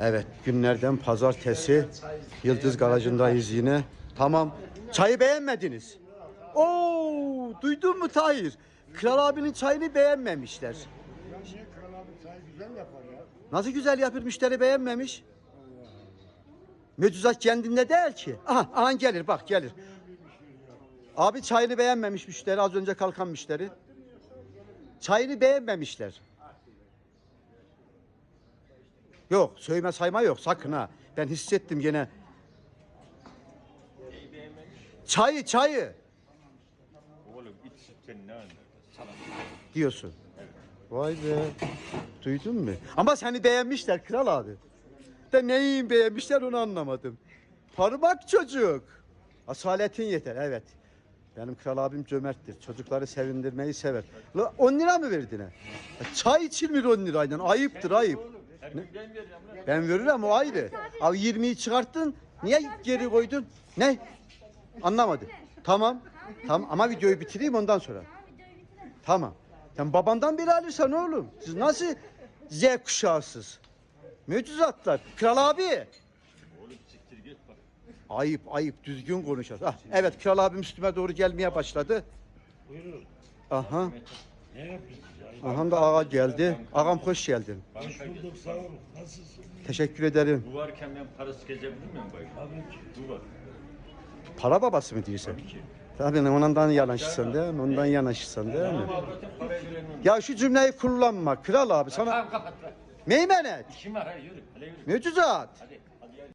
Evet günlerden pazartesi Yıldız Garajı'ndayız yine. Tamam. Çayı beğenmediniz. Oo, duydun mu Tahir? Kral abinin çayını beğenmemişler. Nasıl güzel yapır müşteri beğenmemiş. Mücüzat kendinde değil ki. Aha, aha gelir bak gelir. Abi çayını beğenmemiş müşteri az önce kalkan müşteri. Çayını beğenmemişler. Yok söyleme sayma yok sakın ha. Ben hissettim gene. Çayı çayı Oğlum iç sütten ne anlar? Salak. diyorsun. Vay be. Duydun mu? Ama seni beğenmişler kral abi. De neyi beğenmişler onu anlamadım. Parmak çocuk. Asaletin yeter evet. Benim kral abim cömerttir. Çocukları sevindirmeyi sever. La 10 lira mı verdin ha? Ya Çay içilmiyor 10 lirayla. Ayıptır ayıp. Gün ben veriyorum. Ben veririm o ayrı. Abi 20'yi çıkarttın. Niye geri koydun? Ne? Anlamadım. Tamam. Tamam ama videoyu bitireyim ondan sonra. Tamam. Sen babandan biri alırsan oğlum. Siz nasıl Z kuşağısız? Mücüzatlar. Kral abi. Ayıp ayıp düzgün konuşacağız. Ah, evet kral abim üstüme doğru gelmeye başladı. Buyurun. Aha. Ne yapıyorsunuz ya? Aha da ağa geldi. Ağam hoş geldin. Hoş bulduk sağ olun. Nasılsın? Teşekkür ederim. Bu varken ben parası gezebilir miyim bayım? Tabii ki. Bu var. Para babası mı diyorsun? Tabii ki. Tabii ondan yanaşırsan değil mi? Ondan yanaşırsan değil mi? Ya şu cümleyi kullanma kral abi sana Tamam kapat meymenet İşim var hadi yürü. Hadi yürü. mücüzat Hadi.